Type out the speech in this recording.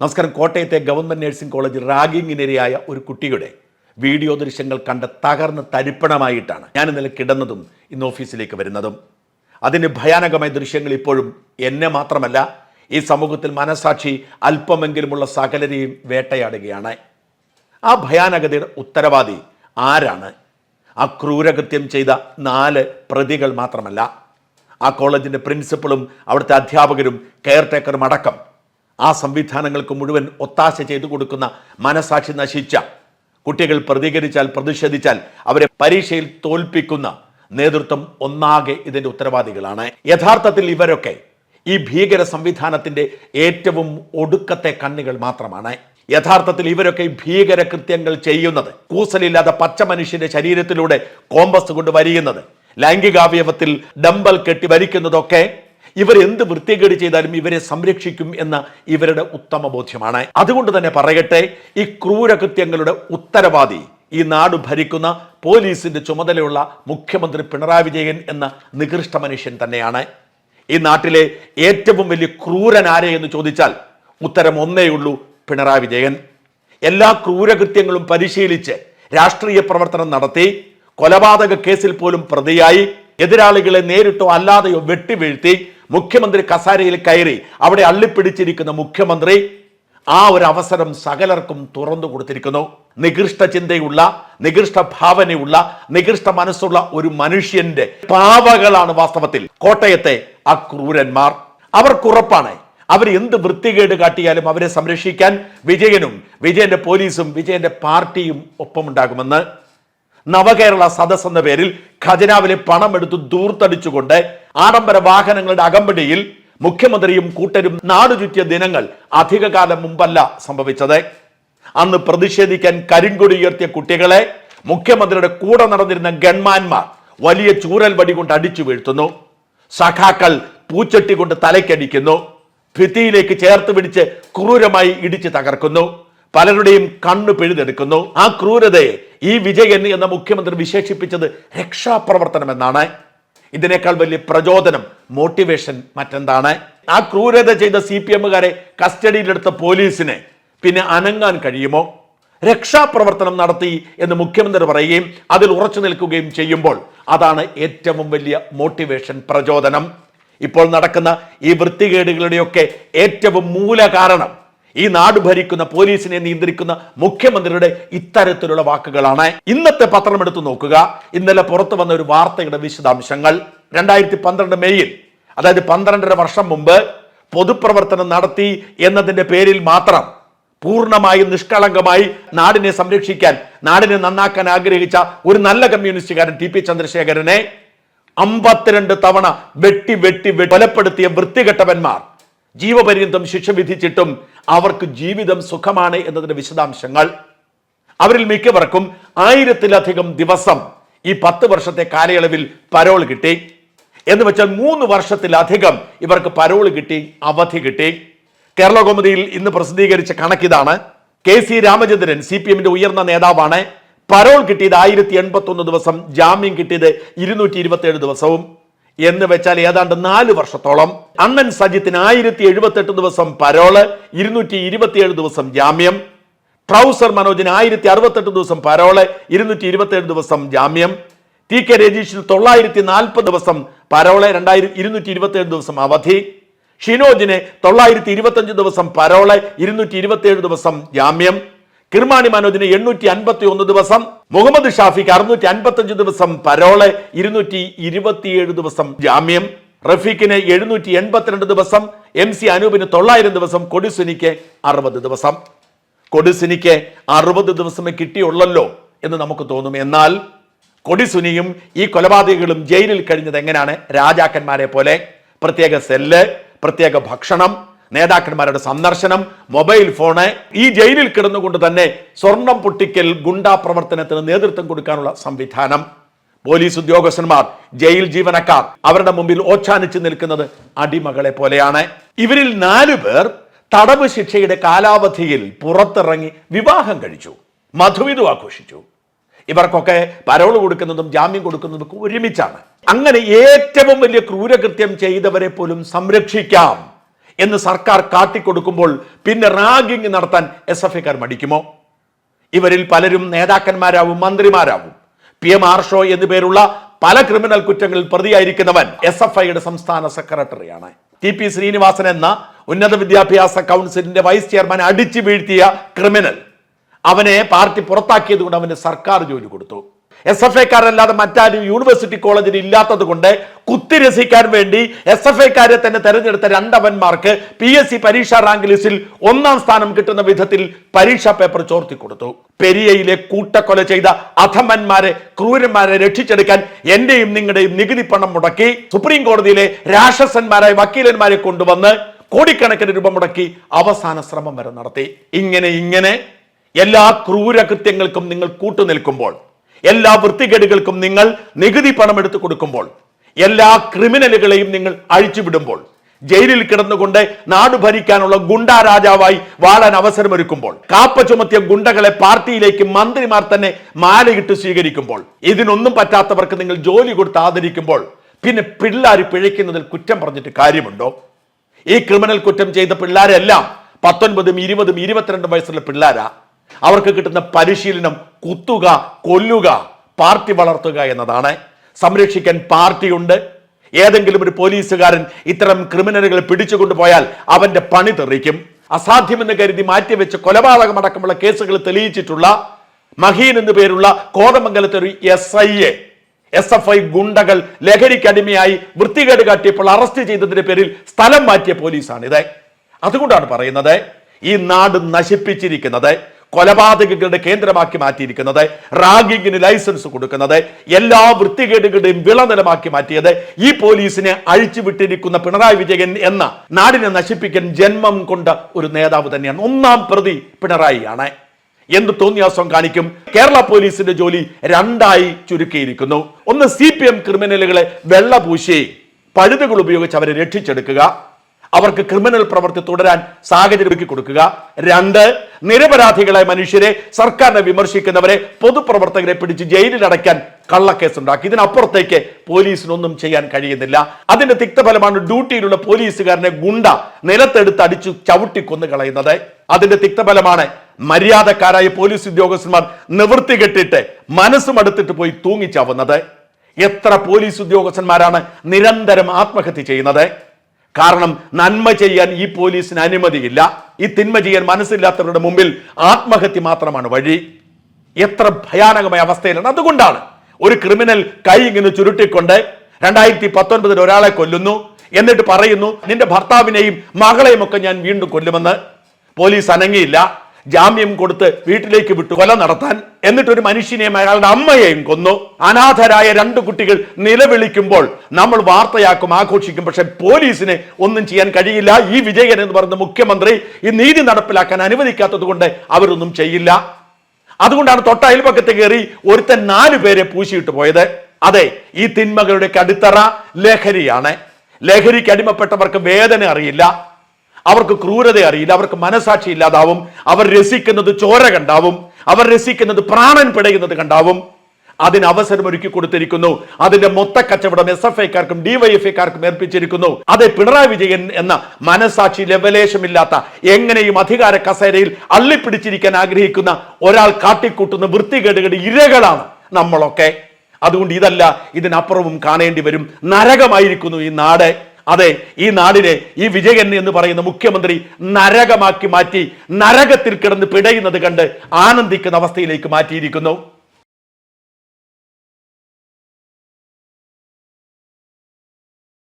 നമസ്കാരം. കോട്ടയത്തെ government nursing college റാഗിങ്ങിനിരയായ ഒരു കുട്ടിയുടെ വീഡിയോ ദൃശ്യങ്ങൾ കണ്ട് തകർന്ന് തരിപ്പണമായിട്ടാണ് ഞാൻ ഇന്നലെ കിടന്നതും ഇന്ന് ഓഫീസിലേക്ക് വരുന്നതും. അതിന് ഭയാനകമായ ദൃശ്യങ്ങൾ ഇപ്പോഴും എന്നെ മാത്രമല്ല ഈ സമൂഹത്തിൽ മനസാക്ഷി അല്പമെങ്കിലുമുള്ള സകലരെയും വേട്ടയാടുകയാണ്. ആ ഭയാനകതയുടെ ഉത്തരവാദി ആരാണ്? ആ ക്രൂരകൃത്യം ചെയ്ത നാല് പ്രതികൾ മാത്രമല്ല. ആ കോളേജിന്റെ പ്രിൻസിപ്പളും അവിടുത്തെ അധ്യാപകരും കെയർ ടേക്കറും അടക്കം ആ സംവിധാനങ്ങൾക്ക് മുഴുവൻ ഒത്താശ ചെയ്തു കൊടുക്കുന്ന മനസാക്ഷി നശിച്ച കുട്ടികൾ പ്രതികരിച്ചാൽ പ്രതിഷേധിച്ചാൽ അവരെ പരീക്ഷയിൽ തോൽപ്പിക്കുന്ന നേതൃത്വം ഒന്നാകെ ഇതിന്റെ ഉത്തരവാദികളാണ്. യഥാർത്ഥത്തിൽ ഇവരൊക്കെ ഈ ഭീകര സംവിധാനത്തിന്റെ ഏറ്റവും ഒടുക്കത്തെ കണ്ണികൾ മാത്രമാണ്. യഥാർത്ഥത്തിൽ ഇവരൊക്കെ ഭീകര കൃത്യങ്ങൾ ചെയ്യുന്നത് കൂസലില്ലാതെ പച്ച മനുഷ്യന്റെ ശരീരത്തിലൂടെ കോമ്പസ് കൊണ്ട് വരിയുന്നത് ലൈംഗികാവയവത്തിൽ ഡമ്പൽ കെട്ടി വരിക്കുന്നതൊക്കെ ഇവർ എന്ത് വൃത്തികേട് ചെയ്താലും ഇവരെ സംരക്ഷിക്കും എന്ന ഇവരുടെ ഉത്തമ ബോധ്യമാണ്. അതുകൊണ്ട് തന്നെ പറയട്ടെ ഈ ക്രൂരകൃത്യങ്ങളുടെ ഉത്തരവാദി ഈ നാട് ഭരിക്കുന്ന പോലീസിന്റെ ചുമതലയുള്ള മുഖ്യമന്ത്രി പിണറായി വിജയൻ എന്ന നികൃഷ്ട മനുഷ്യൻ തന്നെയാണ്. ഈ നാട്ടിലെ ഏറ്റവും വലിയ ക്രൂരൻ ആരെ എന്ന് ചോദിച്ചാൽ ഉത്തരം ഒന്നേയുള്ളൂ പിണറായി വിജയൻ. എല്ലാ ക്രൂരകൃത്യങ്ങളും പരിശീലിച്ച് രാഷ്ട്രീയ പ്രവർത്തനം നടത്തി കൊലപാതക കേസിൽ പോലും പ്രതിയായി എതിരാളികളെ നേരിട്ടോ അല്ലാതെയോ വെട്ടിവീഴ്ത്തി മുഖ്യമന്ത്രി കസാരയിൽ കയറി അവിടെ അള്ളിപ്പിടിച്ചിരിക്കുന്ന മുഖ്യമന്ത്രി ആ ഒരു അവസരം സകലർക്കും തുറന്നു കൊടുത്തിരിക്കുന്നു. നികൃഷ്ട ചിന്തയുള്ള നികൃഷ്ട ഭാവനയുള്ള നികൃഷ്ട മനസ്സുള്ള ഒരു മനുഷ്യന്റെ പാവകളാണ് വാസ്തവത്തിൽ കോട്ടയത്തെ ആ ക്രൂരന്മാർ അവർക്കുറപ്പാണ് അവർ എന്ത് വൃത്തികേട് കാട്ടിയാലും അവരെ സംരക്ഷിക്കാൻ വിജയനും വിജയന്റെ പോലീസും വിജയന്റെ പാർട്ടിയും ഒപ്പമുണ്ടാകുമെന്ന്. നവകേരള സദസ് എന്ന പേരിൽ ഖജനാവിലെ പണം എടുത്ത് ദൂർത്തടിച്ചുകൊണ്ട് ആഡംബര വാഹനങ്ങളുടെ അകമ്പടിയിൽ മുഖ്യമന്ത്രിയും കൂട്ടരും നാടു ചുറ്റിയ ദിനങ്ങൾ അധികകാലം മുമ്പല്ല സംഭവിച്ചത്. അന്ന് പ്രതിഷേധിക്കാൻ കരിങ്കൊടി ഉയർത്തിയ കുട്ടികളെ മുഖ്യമന്ത്രിയുടെ കൂടെ നടന്നിരുന്ന ഗൺമാന്മാർ വലിയ ചൂരൽ വടി കൊണ്ട് അടിച്ചു വീഴ്ത്തുന്നു. സഖാക്കൾ പൂച്ചട്ടി കൊണ്ട് തലയ്ക്കടിക്കുന്നു. ഭിത്തിയിലേക്ക് ചേർത്ത് പിടിച്ച് ക്രൂരമായി ഇടിച്ചു തകർക്കുന്നു. പലരുടെയും കണ്ണു പിഴുതെടുക്കുന്നു. ആ ക്രൂരതയെ ഈ വിജയൻ എന്ന മുഖ്യമന്ത്രി വിശേഷിപ്പിച്ചത് രക്ഷാപ്രവർത്തനം എന്നാണ് ഇതിനേക്കാൾ വലിയ പ്രചോദനം മോട്ടിവേഷൻ മറ്റെന്താണ്? ആ ക്രൂരത ചെയ്ത സി പി എമ്മുകാരെ കസ്റ്റഡിയിലെടുത്ത പോലീസിനെ പിന്നെ അനങ്ങാൻ കഴിയുമോ? രക്ഷാപ്രവർത്തനം നടത്തി എന്ന് മുഖ്യമന്ത്രി പറയുകയും അതിൽ ഉറച്ചു നിൽക്കുകയും ചെയ്യുമ്പോൾ അതാണ് ഏറ്റവും വലിയ മോട്ടിവേഷൻ പ്രചോദനം. ഇപ്പോൾ നടക്കുന്ന ഈ വൃത്തികേടുകളുടെയൊക്കെ ഏറ്റവും മൂല കാരണം ഈ നാട് ഭരിക്കുന്ന പോലീസിനെ നിയന്ത്രിക്കുന്ന മുഖ്യമന്ത്രിയുടെ ഇത്തരത്തിലുള്ള വാക്കുകളാണ്. ഇന്നത്തെ പത്രം എടുത്തു നോക്കുക. ഇന്നലെ പുറത്തു വന്ന ഒരു വാർത്തയുടെ വിശദാംശങ്ങൾ. രണ്ടായിരത്തി പന്ത്രണ്ട് മെയ്യിൽ അതായത് പന്ത്രണ്ടര വർഷം മുമ്പ് പൊതുപ്രവർത്തനം നടത്തി എന്നതിന്റെ പേരിൽ മാത്രം പൂർണമായും നിഷ്കളങ്കമായി നാടിനെ സംരക്ഷിക്കാൻ നാടിനെ നന്നാക്കാൻ ആഗ്രഹിച്ച ഒരു നല്ല കമ്മ്യൂണിസ്റ്റുകാരൻ ടി പി ചന്ദ്രശേഖരനെ അമ്പത്തിരണ്ട് തവണ വെട്ടി വെട്ടി കൊലപ്പെടുത്തിയ വൃത്തികെട്ടവന്മാർ ജീവപര്യന്തം ശിക്ഷ വിധിച്ചിട്ടും അവർക്ക് ജീവിതം സുഖമാണ് എന്നതിന്റെ വിശദാംശങ്ങൾ. അവരിൽ മിക്കവർക്കും ആയിരത്തിലധികം ദിവസം ഈ പത്ത് വർഷത്തെ കാലയളവിൽ പരോൾ കിട്ടി. എന്ന് വെച്ചാൽ മൂന്ന് വർഷത്തിലധികം ഇവർക്ക് പരോൾ കിട്ടി അവധി കിട്ടി. കേരള കോമതിയിൽ ഇന്ന് പ്രസിദ്ധീകരിച്ച കണക്കിതാണ്. K C Ramachandran C P എമ്മിന്റെ ഉയർന്ന നേതാവാണ്. പരോൾ കിട്ടിയത് ആയിരത്തി എൺപത്തി ഒന്ന് ദിവസം ജാമ്യം കിട്ടിയത് ഇരുന്നൂറ്റി ഇരുപത്തി ഏഴ് ദിവസവും. എന്ന് വെച്ചാൽ ഏതാണ്ട് നാല് വർഷത്തോളം. അണ്ണൻ സജിത്തിന് ആയിരത്തി എഴുപത്തെട്ട് ദിവസം പരോൾ ഇരുന്നൂറ്റി ഇരുപത്തിയേഴ് ദിവസം ജാമ്യം. ട്രൗസർ മനോജിന് ആയിരത്തി അറുപത്തെട്ട് ദിവസം പരോൾ ഇരുന്നൂറ്റി ഇരുപത്തിയേഴ് ദിവസം ജാമ്യം. ടി കെ രജീഷിന് തൊള്ളായിരത്തി നാൽപ്പത് ദിവസം പരോൾ രണ്ടായിരത്തി ഇരുന്നൂറ്റി ഇരുപത്തിയേഴ് ദിവസം അവധി. ഷിനോജിന് തൊള്ളായിരത്തി ഇരുപത്തഞ്ച് ദിവസം പരോൾ ഇരുന്നൂറ്റി ഇരുപത്തിയേഴ് ദിവസം ജാമ്യം. കിർമാണി മനോജിന് എണ്ണൂറ്റി അൻപത്തി ഒന്ന് ദിവസം മുഹമ്മദ് ഷാഫിക്ക് അറുന്നൂറ്റി അൻപത്തഞ്ച് ദിവസം പരോൾ ഇരുന്നൂറ്റി ഇരുപത്തിയേഴ് ദിവസം ജാമ്യം റഫീഖിന് എഴുന്നൂറ്റി എൺപത്തിരണ്ട് ദിവസം എം സി അനൂപിന് തൊള്ളായിരം ദിവസം കൊടിസുനിക്ക് അറുപത് ദിവസം. കൊടിസുനിക്ക് അറുപത് ദിവസമേ കിട്ടിയുള്ളല്ലോ എന്ന് നമുക്ക് തോന്നും. എന്നാൽ കൊടിസുനിയും ഈ കൊലപാതകങ്ങളും ജയിലിൽ കഴിഞ്ഞത് എങ്ങനെയാണ്? രാജാക്കന്മാരെ പോലെ. പ്രത്യേക സെല്ല് പ്രത്യേക ഭക്ഷണം നേതാക്കന്മാരുടെ സന്ദർശനം മൊബൈൽ ഫോണ് ഈ ജയിലിൽ കിടന്നുകൊണ്ട് തന്നെ സ്വർണം പൊട്ടിക്കൽ ഗുണ്ടാ പ്രവർത്തനത്തിന് നേതൃത്വം കൊടുക്കാനുള്ള സംവിധാനം. പോലീസ് ഉദ്യോഗസ്ഥന്മാർ ജയിൽ ജീവനക്കാർ അവരുടെ മുമ്പിൽ ഓച്ചാനിച്ച് നിൽക്കുന്നത് അടിമകളെ പോലെയാണ്. ഇവരിൽ നാലു പേർ തടവ് ശിക്ഷയുടെ കാലാവധിയിൽ പുറത്തിറങ്ങി വിവാഹം കഴിച്ചു മധുവിധു ആഘോഷിച്ചു. ഇവർക്കൊക്കെ പരോൾ കൊടുക്കുന്നതും ജാമ്യം കൊടുക്കുന്നതും ഒക്കെ ഒരുമിച്ചാണ്. അങ്ങനെ ഏറ്റവും വലിയ ക്രൂരകൃത്യം ചെയ്തവരെ പോലും സംരക്ഷിക്കാം. എന്ന് സർക്കാർ കാട്ടിക്കൊടുക്കുമ്പോൾ പിന്നെ റാഗിംഗ് നടത്താൻ എസ് എഫ് ഐക്കാർ മടിക്കുമോ? ഇവരിൽ പലരും നേതാക്കന്മാരാവും മന്ത്രിമാരാവും. പി എം ആർഷോ എന്നു പേരുള്ള പല ക്രിമിനൽ കുറ്റങ്ങളിൽ പ്രതിയായിരിക്കുന്നവൻ എസ് എഫ് ഐയുടെ സംസ്ഥാന സെക്രട്ടറിയാണ്. ടി പി ശ്രീനിവാസൻ എന്ന ഉന്നത വിദ്യാഭ്യാസ കൗൺസിലിന്റെ വൈസ് ചെയർമാൻ അടിച്ചു വീഴ്ത്തിയ ക്രിമിനൽ. അവനെ പാർട്ടി പുറത്താക്കിയത് കൊണ്ട് അവന് സർക്കാർ ജോലി കൊടുത്തു. എസ് എഫ് ഐക്കാരല്ലാതെ മറ്റാരും യൂണിവേഴ്സിറ്റി കോളേജിൽ ഇല്ലാത്തത് കൊണ്ട് കുത്തിരസിക്കാൻ വേണ്ടി എസ് എഫ് ഐക്കാരെ തന്നെ തെരഞ്ഞെടുത്ത രണ്ടവന്മാർക്ക് പി എസ് സി പരീക്ഷാ റാങ്ക് ലിസ്റ്റിൽ ഒന്നാം സ്ഥാനം കിട്ടുന്ന വിധത്തിൽ പരീക്ഷാ പേപ്പർ ചോർത്തി കൊടുത്തു. പെരിയയിലെ കൂട്ടക്കൊല ചെയ്ത അധമന്മാരെ ക്രൂരന്മാരെ രക്ഷിച്ചെടുക്കാൻ എന്റെയും നിങ്ങളുടെയും നികുതി പണം മുടക്കി സുപ്രീം കോടതിയിലെ രാക്ഷസന്മാരായ വക്കീലന്മാരെ കൊണ്ടുവന്ന് കോടിക്കണക്കിന് രൂപ മുടക്കി അവസാന ശ്രമം വരെ നടത്തി. ഇങ്ങനെ ഇങ്ങനെ എല്ലാ ക്രൂരകൃത്യങ്ങൾക്കും നിങ്ങൾ കൂട്ടുനിൽക്കുമ്പോൾ എല്ലാ വൃത്തികേടുകൾക്കും നിങ്ങൾ നികുതി പണം എടുത്തു കൊടുക്കുമ്പോൾ എല്ലാ ക്രിമിനലുകളെയും നിങ്ങൾ അഴിച്ചുവിടുമ്പോൾ ജയിലിൽ കിടന്നുകൊണ്ട് നാട് ഭരിക്കാനുള്ള ഗുണ്ടാ രാജാവായി വാഴാൻ അവസരമൊരുക്കുമ്പോൾ കാപ്പ ചുമത്തിയ ഗുണ്ടകളെ പാർട്ടിയിലേക്ക് മന്ത്രിമാർ തന്നെ മാലയിട്ട് സ്വീകരിക്കുമ്പോൾ ഇതിനൊന്നും പറ്റാത്തവർക്ക് നിങ്ങൾ ജോലി കൊടുത്ത് ആദരിക്കുമ്പോൾ പിന്നെ പിള്ളാർ പിഴയ്ക്കുന്നതിൽ കുറ്റം പറഞ്ഞിട്ട് കാര്യമുണ്ടോ? ഈ ക്രിമിനൽ കുറ്റം ചെയ്ത പിള്ളേരെല്ലാം പത്തൊൻപതും ഇരുപതും ഇരുപത്തിരണ്ടും വയസ്സുള്ള പിള്ളേരാ? അവർക്ക് കിട്ടുന്ന പരിശീലനം കുത്തുക കൊല്ലുക പാർട്ടി വളർത്തുക എന്നതാണ്. സംരക്ഷിക്കാൻ പാർട്ടിയുണ്ട്. ഏതെങ്കിലും ഒരു പോലീസുകാരൻ ഇത്തരം ക്രിമിനലുകളെ പിടിച്ചുകൊണ്ടുപോയാൽ അവന്റെ പണി തെറിക്കും. അസാധ്യമെന്ന് കരുതി മാറ്റിവെച്ച് കൊലപാതകമടക്കമുള്ള കേസുകൾ തെളിയിച്ചിട്ടുള്ള മഹീൻ എന്നു പേരുള്ള കോതമംഗലത്തെ ഒരു S I A S F I ഗുണ്ടകൾ ലഹരിക്കടിമയായി വൃത്തികേട് കാട്ടിയപ്പോൾ അറസ്റ്റ് ചെയ്തതിന്റെ പേരിൽ സ്ഥലം മാറ്റിയ പോലീസാണിത്. അതുകൊണ്ടാണ് പറയുന്നത് ഈ നാട് നശിപ്പിച്ചിരിക്കുന്നത്. കൊലപാതകങ്ങളുടെ കേന്ദ്രമാക്കി മാറ്റിയിരിക്കുന്നത് റാഗിങ്ങിന് ലൈസൻസ് കൊടുക്കുന്നത് എല്ലാ വൃത്തികേടുകളുടെയും വിളനിലമാക്കി മാറ്റിയത് ഈ പോലീസിനെ അഴിച്ചുവിട്ടിരിക്കുന്ന പിണറായി വിജയൻ എന്ന നാടിനെ നശിപ്പിക്കാൻ ജന്മം കൊണ്ട ഒരു നേതാവ് തന്നെയാണ്. ഒന്നാം പ്രതി പിണറായിയാണ്. എന്ത് തോന്നിയാസം കാണിക്കും? കേരള പോലീസിന്റെ ജോലി രണ്ടായി ചുരുക്കിയിരിക്കുന്നു. ഒന്ന് സി പി എം ക്രിമിനലുകളെ വെള്ളപൂശി പഴുതുകൾ ഉപയോഗിച്ച് അവരെ രക്ഷിച്ചെടുക്കുക. അവർക്ക് ക്രിമിനൽ പ്രവൃത്തി തുടരാൻ സാഹചര്യം ഒരുക്കി കൊടുക്കുക. രണ്ട് നിരപരാധികളായ മനുഷ്യരെ സർക്കാരിനെ വിമർശിക്കുന്നവരെ പൊതുപ്രവർത്തകരെ പിടിച്ച് ജയിലിൽ അടയ്ക്കാൻ കള്ളക്കേസുണ്ടാക്കി. ഇതിനപ്പുറത്തേക്ക് പോലീസിനൊന്നും ചെയ്യാൻ കഴിയുന്നില്ല. അതിന്റെ തിക്തഫലമാണ് ഡ്യൂട്ടിയിലുള്ള പോലീസുകാരനെ ഗുണ്ട നിലത്തെടുത്ത് അടിച്ചു ചവിട്ടിക്കൊന്നു കളയുന്നത് അതിന്റെ തിക്തഫലമാണ് മര്യാദക്കാരായ പോലീസ് ഉദ്യോഗസ്ഥന്മാർ നിവൃത്തി കെട്ടിട്ട് മനസ്സും അടുത്തിട്ട് പോയി തൂങ്ങിച്ചാവുന്നത്. എത്ര പോലീസ് ഉദ്യോഗസ്ഥന്മാരാണ് നിരന്തരം ആത്മഹത്യ ചെയ്യുന്നത്? കാരണം നന്മ ചെയ്യാൻ ഈ പോലീസിന് അനുമതിയില്ല. ഈ തിന്മ ചെയ്യാൻ മനസ്സില്ലാത്തവരുടെ മുമ്പിൽ ആത്മഹത്യ മാത്രമാണ് വഴി. എത്ര ഭയാനകമായ അവസ്ഥയിലാണ്. അതുകൊണ്ടാണ് ഒരു ക്രിമിനൽ കൈ ഇങ്ങനെ ചുരുട്ടിക്കൊണ്ട് രണ്ടായിരത്തി പത്തൊൻപതിൽ ഒരാളെ കൊല്ലുന്നു. എന്നിട്ട് പറയുന്നു നിന്റെ ഭർത്താവിനെയും മകളെയും ഒക്കെ ഞാൻ വീണ്ടും കൊല്ലുമെന്ന്. പോലീസ് അനങ്ങിയില്ല. ജാമ്യം കൊടുത്ത് വീട്ടിലേക്ക് വിട്ടു കൊല നടത്താൻ എന്നിട്ട് ഒരു മനുഷ്യനെയും അയാളുടെ അമ്മയെയും കൊന്നു. അനാഥരായ രണ്ട് കുട്ടികൾ നിലവിളിക്കുമ്പോൾ നമ്മൾ വാർത്തയാക്കും ആഘോഷിക്കും. പക്ഷെ പോലീസിന് ഒന്നും ചെയ്യാൻ കഴിയില്ല. ഈ വിജയൻ എന്ന് പറയുന്ന മുഖ്യമന്ത്രി ഈ നീതി നടപ്പിലാക്കാൻ അനുവദിക്കാത്തത് കൊണ്ട് അവരൊന്നും ചെയ്യില്ല. അതുകൊണ്ടാണ് തൊട്ട അയൽപക്കത്ത് കയറി ഒരുത്തൻ നാലു പേരെ പൂശിയിട്ട് പോയത്. അതെ ഈ തിന്മകളുടെ കടുത്തറ ലഹരിയാണ്. ലഹരിക്ക് അടിമപ്പെട്ടവർക്ക് വേദന അറിയില്ല. അവർക്ക് ക്രൂരത അറിയില്ല അവർക്ക് മനസാക്ഷി ഇല്ലാതാവും. അവർ രസിക്കുന്നത് ചോര കണ്ടാവും. അവർ രസിക്കുന്നത് പ്രാണൻ പിടയുന്നത് കണ്ടാവും. അതിന് അവസരം ഒരുക്കി കൊടുത്തിരിക്കുന്നു. അതിന്റെ മൊത്ത കച്ചവടം എസ് എഫ് ഐക്കാർക്കും ഡിവൈഎഫ്ഐക്കാർക്കും ഏൽപ്പിച്ചിരിക്കുന്നു. അതെ പിണറായി വിജയൻ എന്ന മനസാക്ഷി ലവലേശമില്ലാത്ത എങ്ങനെയും അധികാര കസേരയിൽ അള്ളിപ്പിടിച്ചിരിക്കാൻ ആഗ്രഹിക്കുന്ന ഒരാൾ കാട്ടിക്കൂട്ടുന്ന വൃത്തികേടുകളുടെ ഇരകളാണ് നമ്മളൊക്കെ. അതുകൊണ്ട് ഇതല്ല ഇതിനപ്പുറവും കാണേണ്ടി വരും. നരകമായിരിക്കുന്നു ഈ നാട്. അതെ ഈ നാടിനെ ഈ വിജയൻ എന്ന് പറയുന്ന മുഖ്യമന്ത്രി നരകമാക്കി മാറ്റി നരകത്തിൽ കിടന്ന് പിടയുന്നത് കണ്ട് ആനന്ദിക്കുന്ന അവസ്ഥയിലേക്ക് മാറ്റിയിരിക്കുന്നു.